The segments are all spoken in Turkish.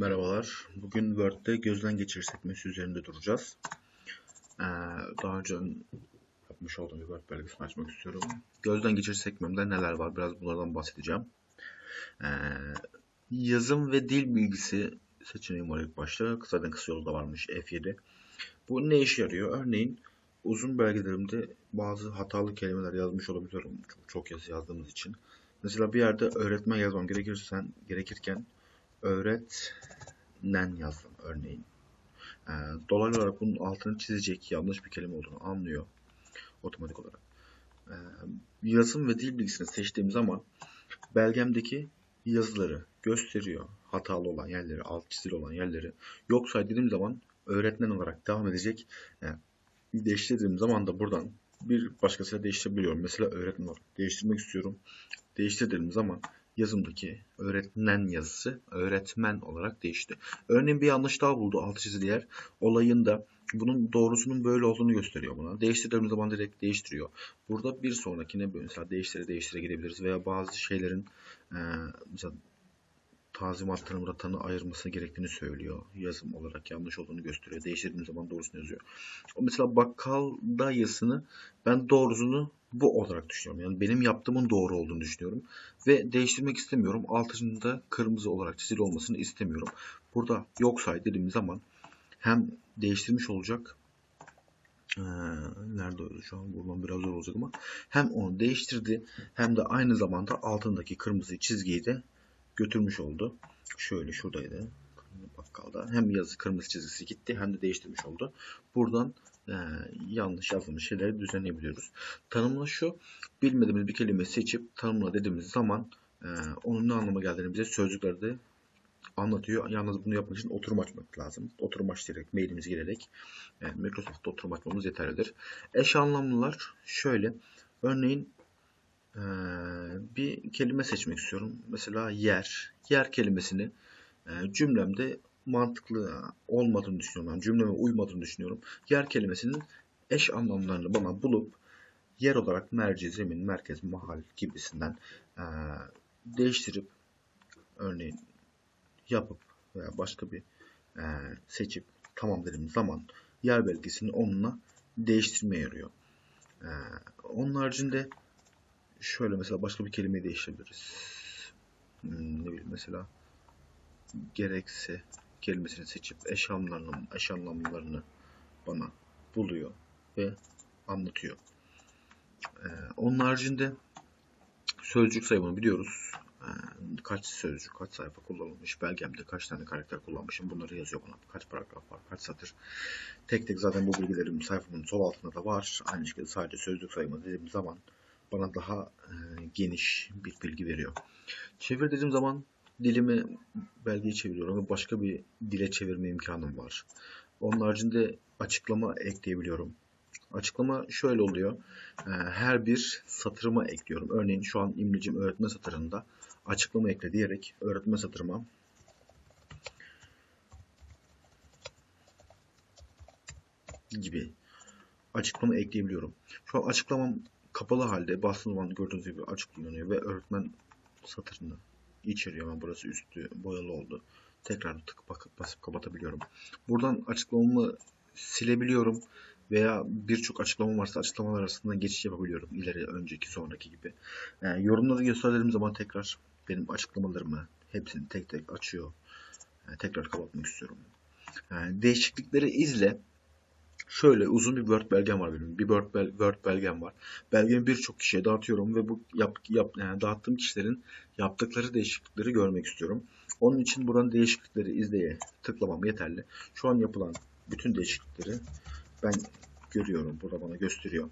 Merhabalar. Bugün Word'de gözden geçir sekmesi üzerinde duracağız. Ee, daha önce yapmış olduğum bir Word belgesini açmak istiyorum. Gözden geçir sekmemde neler var? Biraz bunlardan bahsedeceğim. Ee, yazım ve dil bilgisi seçeneğim var ilk başta. Zaten kısa yolu da varmış F7. Bu ne işe yarıyor? Örneğin uzun belgelerimde bazı hatalı kelimeler yazmış olabiliyorum. Çok, çok yazı yazdığımız için. Mesela bir yerde öğretmen yazmam gerekirsen, gerekirken öğretmen yazdım örneğin. Ee, dolaylı olarak bunun altını çizecek yanlış bir kelime olduğunu anlıyor otomatik olarak. Ee, yazım ve dil bilgisini seçtiğim zaman belgemdeki yazıları gösteriyor. Hatalı olan yerleri, alt çizili olan yerleri. Yok saydığım zaman öğretmen olarak devam edecek. Yani değiştirdiğim zaman da buradan bir başkasıyla değiştirebiliyorum. Mesela öğretmen olarak değiştirmek istiyorum. Değiştirdiğim zaman yazımdaki öğretmen yazısı öğretmen olarak değişti. Örneğin bir yanlış daha buldu altı çizili yer. Olayında bunun doğrusunun böyle olduğunu gösteriyor buna. Değiştirdiğimiz zaman direkt değiştiriyor. Burada bir sonrakine mesela değiştire değiştire gidebiliriz veya bazı şeylerin mesela tazimatlarını ratanı ayırması gerektiğini söylüyor. Yazım olarak yanlış olduğunu gösteriyor. Değiştirdiğim zaman doğrusunu yazıyor. O mesela bakkalda yazısını ben doğrusunu bu olarak düşünüyorum. Yani benim yaptığımın doğru olduğunu düşünüyorum. Ve değiştirmek istemiyorum. Altında kırmızı olarak çizili olmasını istemiyorum. Burada yok say dediğim zaman hem değiştirmiş olacak ee, nerede öyle şu an bulmam biraz zor olacak ama hem onu değiştirdi hem de aynı zamanda altındaki kırmızı çizgiyi de götürmüş oldu. Şöyle şuradaydı bakkalda. Hem yazı kırmızı çizgisi gitti hem de değiştirmiş oldu. Buradan e, yanlış yazılmış şeyleri düzenleyebiliyoruz. Tanımla şu. Bilmediğimiz bir kelime seçip tanımla dediğimiz zaman e, onun ne anlama geldiğini bize sözcüklerde anlatıyor. Yalnız bunu yapmak için oturum açmak lazım. Oturum açarak, mailimizi girerek yani Microsoft'ta oturum açmamız yeterlidir. Eş anlamlılar şöyle. Örneğin ee, bir kelime seçmek istiyorum. Mesela yer. Yer kelimesini e, cümlemde mantıklı olmadığını düşünüyorum. Yani cümleme uymadığını düşünüyorum. Yer kelimesinin eş anlamlarını bana bulup yer olarak merci, zemin, merkez, mahal gibisinden e, değiştirip örneğin yapıp veya başka bir e, seçip tamam dediğim zaman yer belgesini onunla değiştirmeye yarıyor. onun haricinde şöyle mesela başka bir kelimeyi değiştirebiliriz. Hmm, ne bileyim mesela gerekse kelimesini seçip eş anlamlarını, eş anlamlarını bana buluyor ve anlatıyor. Ee, onun haricinde sözcük sayımını biliyoruz. Ee, kaç sözcük, kaç sayfa kullanılmış, belgemde kaç tane karakter kullanmışım bunları yazıyor bana. Kaç paragraf var, kaç satır. Tek tek zaten bu bilgilerim sayfamın sol altında da var. Aynı şekilde sadece sözcük sayımı dediğim zaman bana daha e, geniş bir bilgi veriyor. Çevir dediğim zaman dilimi belgeyi çeviriyorum ve başka bir dile çevirme imkanım var. Onun haricinde açıklama ekleyebiliyorum. Açıklama şöyle oluyor. E, her bir satırıma ekliyorum. Örneğin şu an İmlicim öğretme satırında açıklama ekle diyerek öğretme satırıma gibi açıklama ekleyebiliyorum. Şu an açıklamam kapalı halde bastığım zaman gördüğünüz gibi açık kullanıyor ve öğretmen satırını içeriyor ama burası üstü boyalı oldu. Tekrar tık bakıp basıp kapatabiliyorum. Buradan açıklamamı silebiliyorum veya birçok açıklama varsa açıklamalar arasında geçiş yapabiliyorum. İleri, önceki, sonraki gibi. Yani yorumları gösterdiğim zaman tekrar benim açıklamalarımı hepsini tek tek açıyor. Yani tekrar kapatmak istiyorum. Yani değişiklikleri izle Şöyle uzun bir Word belgem var benim. Bir Word, bel, Word belgem var. Belgemi birçok kişiye dağıtıyorum ve bu yap, yap, yani dağıttığım kişilerin yaptıkları değişiklikleri görmek istiyorum. Onun için buradan değişiklikleri izleye tıklamam yeterli. Şu an yapılan bütün değişiklikleri ben görüyorum. Burada bana gösteriyor.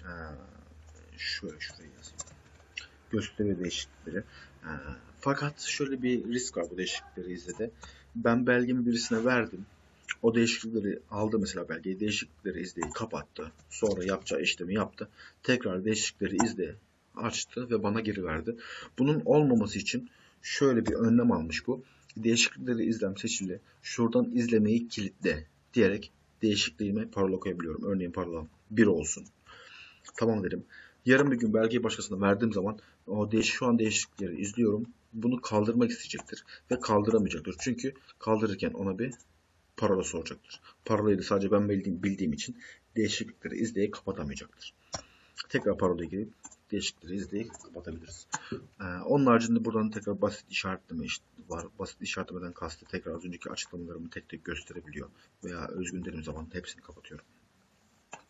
Ee, şöyle şuraya yazayım. Gösteriyor değişiklikleri. Ee, fakat şöyle bir risk var bu değişiklikleri izlede. Ben belgemi birisine verdim o değişiklikleri aldı mesela belgeyi. Değişiklikleri izleyi kapattı. Sonra yapacağı işlemi yaptı. Tekrar değişiklikleri izle açtı ve bana geri verdi. Bunun olmaması için şöyle bir önlem almış bu. Değişiklikleri izlem seçili. Şuradan izlemeyi kilitle diyerek değişikliğime parola koyabiliyorum. Örneğin parolam 1 olsun. Tamam dedim. Yarın bir gün belgeyi başkasına verdiğim zaman o değiş şu an değişiklikleri izliyorum bunu kaldırmak isteyecektir ve kaldıramayacaktır. Çünkü kaldırırken ona bir parola soracaktır. Parolayı da sadece ben bildiğim, bildiğim için değişiklikleri izleyip kapatamayacaktır. Tekrar parolaya girip değişiklikleri izleyip kapatabiliriz. Ee, onun haricinde buradan tekrar basit işaretleme iş- var. Basit işaretlemeden kastı tekrar az önceki açıklamalarımı tek tek gösterebiliyor. Veya özgün dediğim zaman hepsini kapatıyorum.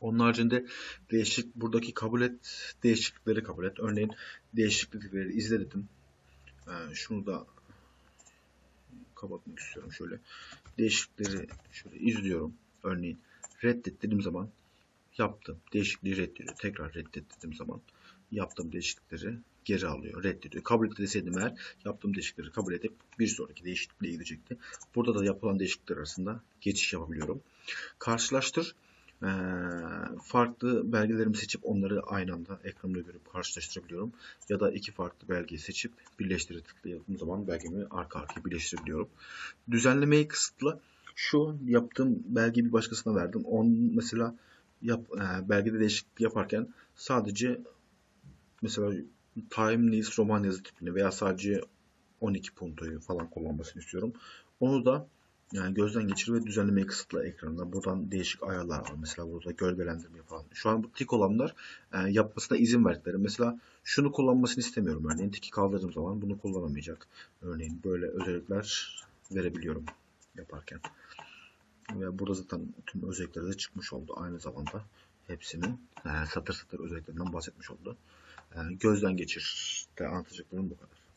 Onun haricinde değişik buradaki kabul et değişiklikleri kabul et. Örneğin değişiklikleri izle dedim. Ee, şunu da kapatmak istiyorum şöyle. Değişiklikleri şöyle izliyorum. Örneğin reddet dediğim zaman yaptım. Değişikliği reddediyor. Tekrar reddet dediğim zaman yaptığım değişiklikleri geri alıyor. Reddediyor. Kabul et deseydim eğer yaptığım değişiklikleri kabul edip bir sonraki değişikliğe gidecekti. Burada da yapılan değişiklikler arasında geçiş yapabiliyorum. Karşılaştır. Ee, farklı belgelerimi seçip onları aynı anda ekranımda görüp karşılaştırabiliyorum. Ya da iki farklı belgeyi seçip birleştire tıkladığım zaman belgemi arka arkaya birleştirebiliyorum. Düzenlemeyi kısıtla. Şu yaptığım belgeyi bir başkasına verdim. Onun mesela yap, e, belgede değişiklik yaparken sadece mesela Time News roman yazı tipini veya sadece 12 puntoyu falan kullanmasını istiyorum. Onu da yani gözden geçir ve düzenlemeyi kısıtla ekranında. Buradan değişik ayarlar var. Mesela burada gölgelendirme falan. Şu an bu tik olanlar e, yapmasına izin verdikleri. Mesela şunu kullanmasını istemiyorum. Örneğin tiki kaldırdığım zaman bunu kullanamayacak. Örneğin böyle özellikler verebiliyorum yaparken. Ve burada zaten tüm özellikleri de çıkmış oldu. Aynı zamanda hepsinin e, satır satır özelliklerinden bahsetmiş oldu. E, gözden geçir de anlatacaklarım bu kadar.